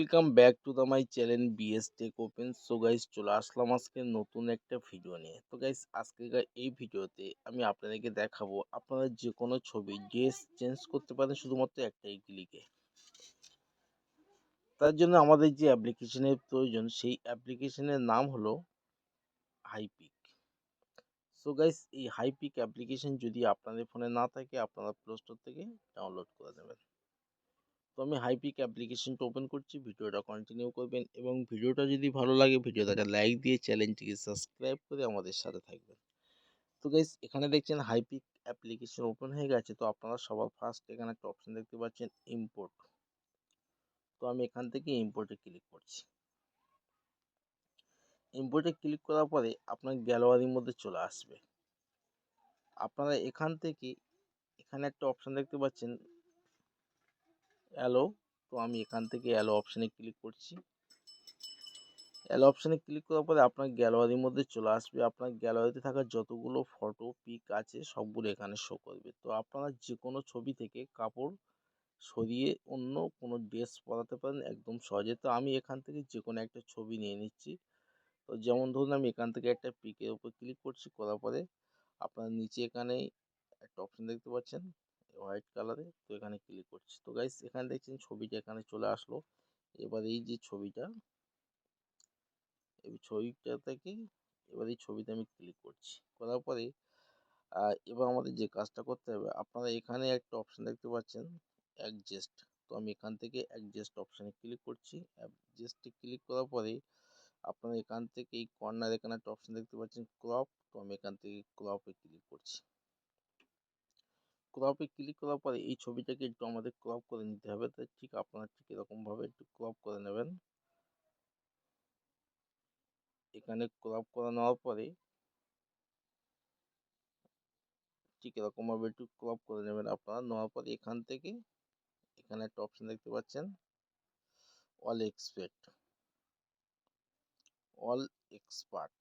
Welcome back to the my channel BS tech open so guys চলে আসলাম আজকে নতুন একটা ভিডিও নিয়ে। তো গাইস আজকের এই ভিডিওতে আমি আপনাদেরকে দেখাবো আপনারা যে কোনো ছবি ড্রেস চেঞ্জ করতে পারেন শুধুমাত্র একটাই ক্লিকে তার জন্য আমাদের যে অ্যাপ্লিকেশনের প্রয়োজন, সেই অ্যাপ্লিকেশনের নাম হলো হাইপিক সো গাইস এই হাইপিক অ্যাপ্লিকেশন যদি আপনাদের ফোনে না থাকে, আপনারা প্লে স্টোর থেকে ডাউনলোড করে নেবেন তো আমি হাইপিক অ্যাপ্লিকেশনটা ওপেন করছি, ভিডিওটা কন্টিনিউ করবেন এবং ভিডিওটা যদি ভালো লাগে ভিডিওটাকে লাইক দিয়ে চ্যানেলটিকে সাবস্ক্রাইব করে আমাদের সাথে থাকবেন। তো গাইস এখানে দেখছেন হাইপিক অ্যাপ্লিকেশন ওপেন হয়ে গেছে, তো আপনারা সবার ফার্স্ট এখানে একটা অপশন দেখতে পাচ্ছেন ইম্পোর্ট তো আমি এখান থেকে ইম্পোর্টে ক্লিক করছি। ইম্পোর্টে ক্লিক করার পরে আপনার গ্যালারির মধ্যে চলে আসবে। আপনারা এখান থেকে এখানে একটা অপশন দেখতে পাচ্ছেন অ্যালো তো আমি এখান থেকে অ্যালো অপশানে ক্লিক করছি। অ্যালো অপশানে ক্লিক করার পরে আপনার গ্যালারির মধ্যে চলে আসবে। আপনার গ্যালারিতে থাকা যতগুলো ফটো পিক আছে, সবগুলো এখানে শো করবে। তো আপনারা যে কোনো ছবি থেকে কাপড় সরিয়ে অন্য কোনো ড্রেস পরাতে পারেন একদম সহজে। তো আমি এখান থেকে যে কোনো একটা ছবি নিয়ে নিচ্ছি। তো যেমন ধরুন আমি এখান থেকে একটা পিকের উপর ক্লিক করছি, করার পরে আপনার নিচে এখানে একটা অপশান দেখতে পাচ্ছেন। হোয়াইট কালারে তো এখানে ক্লিক করছি। তো গাইস, এখানে দেখছেন ছবিটা এখানে চলে আসলো। এবার এই যে ছবিটা, এই ছবিটা থেকে এবার এই ছবিতে আমি ক্লিক করছি। করার পরে এবার আমাদের যে কাজটা করতে হবে, আপনারা এখানে একটা অপশান দেখতে পাচ্ছেন, অ্যাডজাস্ট। তো আমি এখান থেকে অ্যাডজাস্ট অপশানে ক্লিক করছি। অ্যাডজাস্টে ক্লিক করার পরে, আপনারা এখান থেকে এই কর্নার এখানে একটা অপশান দেখতে পাচ্ছেন, ক্রপ। তো আমি এখান থেকে ক্রপে ক্লিক করছি। ক্রপে ক্লিক করার পরে এই ছবিটাকে একটু আমাদের ক্রপ করে নিতে হবে। তো ঠিক আপনারা ঠিক এরকমভাবে একটু ক্রপ করে নেবেন। এখানে ক্রপ করে নেওয়ার পরে ঠিক এরকমভাবে একটু ক্রপ করে নেবেন আপনারা। নেওয়ার পরে এখান থেকে এখানে একটা অপশান দেখতে পাচ্ছেন অল এক্সপেক্ট অল এক্সপার্ট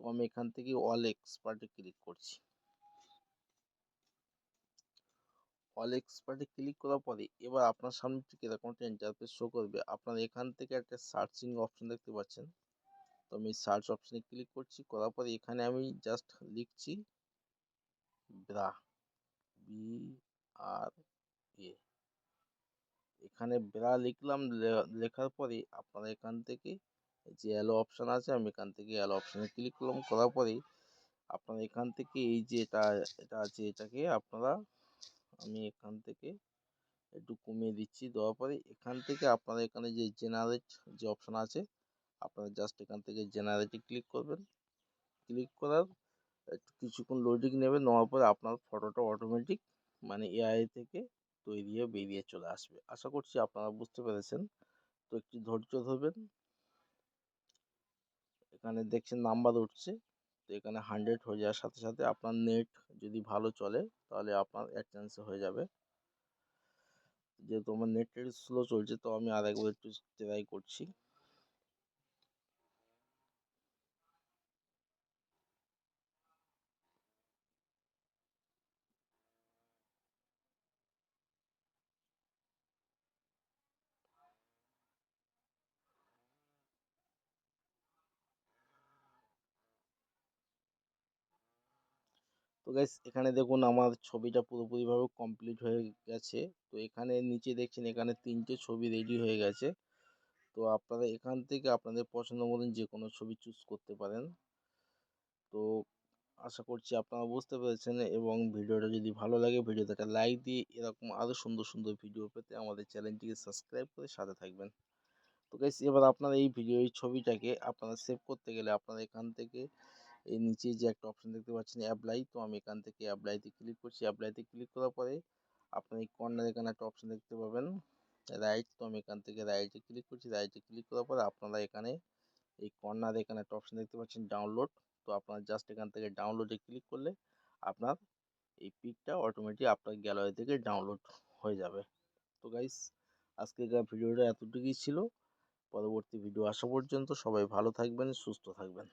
তো আমি এখান থেকে অল এক্সপার্টে ক্লিক করছি। অল এক্সপার্টে ক্লিক করার পরে এবার আপনার সামনে ঠিক এরকম একটা ইন্টারফেস শো করবে। আপনার এখান থেকে একটা সার্চিং অপশন দেখতে পাচ্ছেন। তো আমি সার্চ অপশনে ক্লিক করছি, করার পরে এখানে আমি জাস্ট লিখছি ব্রা বি আর এ এখানে ব্রা লিখলাম লেখার পরে আপনারা এখান থেকে যে অ্যালো অপশান আছে, আমি এখান থেকে অ্যালো অপশানে ক্লিক করলাম। করার পরে আপনারা এখান থেকে এই যে এটা এটা আছে, এটাকে আপনারা আমি এখান থেকে একটু কমিয়ে দিচ্ছি। দেওয়ার পরে এখান থেকে আপনারা এখানে যে জেনারেট যে অপশান আছে, আপনারা জাস্ট এখান থেকে জেনারেটে ক্লিক করবেন। ক্লিক করার একটু কিছুক্ষণ লোডিং নেবে নেওয়ার পরে আপনার ফটোটা অটোমেটিক মানে এআই থেকে তৈরি হয়ে বেরিয়ে চলে আসবে। আশা করছি আপনারা বুঝতে পেরেছেন। তো একটু ধৈর্য ধরবেন। এখানে দেখছেন নাম্বার উঠছে। তো এখানে হান্ড্রেড হয়ে যাওয়ার সাথে সাথে আপনার নেট যদি ভালো চলে, তাহলে আপনার এক চান্সে হয়ে যাবে। যেহেতু আমার নেট স্লো চলছে, তো আমি আর একবার একটু ট্রাই করছি। তো গাইস এখানে দেখুন আমার ছবিটা পুরোপুরিভাবে কমপ্লিট হয়ে গেছে। তো এখানে নিচে দেখছেন এখানে তিনটে ছবি রেডি হয়ে গেছে। তো আপনারা এখান থেকে আপনাদের পছন্দ মতন যে কোনো ছবি চুজ করতে পারেন। তো আশা করছি আপনারা বুঝতে পেরেছেন এবং ভিডিওটা যদি ভালো লাগে, ভিডিওতে একটা লাইক দিয়ে এরকম আরও সুন্দর সুন্দর ভিডিও পেতে আমাদের চ্যানেলটিকে সাবস্ক্রাইব করে সাথে থাকবেন। তো গাইস এবার আপনারা এই ভিডিও এই ছবিটাকে আপনারা সেভ করতে গেলে আপনারা এখান থেকে এই নিচে যে একটা অপশন দেখতে পাচ্ছেন অ্যাপ্লাই তো আমি এখান থেকে অ্যাপ্লাইতে ক্লিক করছি। অ্যাপ্লাইতে ক্লিক করার পরে আপনি এই কর্নার এখানে একটা অপশন দেখতে পাবেন রাইট তো আমি এখান থেকে রাইটে ক্লিক করছি। রাইটে ক্লিক করার পরে আপনারা এখানে এই কর্নার এখানে একটা অপশন দেখতে পাচ্ছেন ডাউনলোড তো আপনার জাস্ট এখান থেকে ডাউনলোডে ক্লিক করলে আপনার এই পিকটা অটোমেটিক আপনার গ্যালারি থেকে ডাউনলোড হয়ে যাবে। তো গাইস আজকের ভিডিওটা এতটুকুই ছিল। পরবর্তী ভিডিও আসা পর্যন্ত সবাই ভালো থাকবেন, সুস্থ থাকবেন।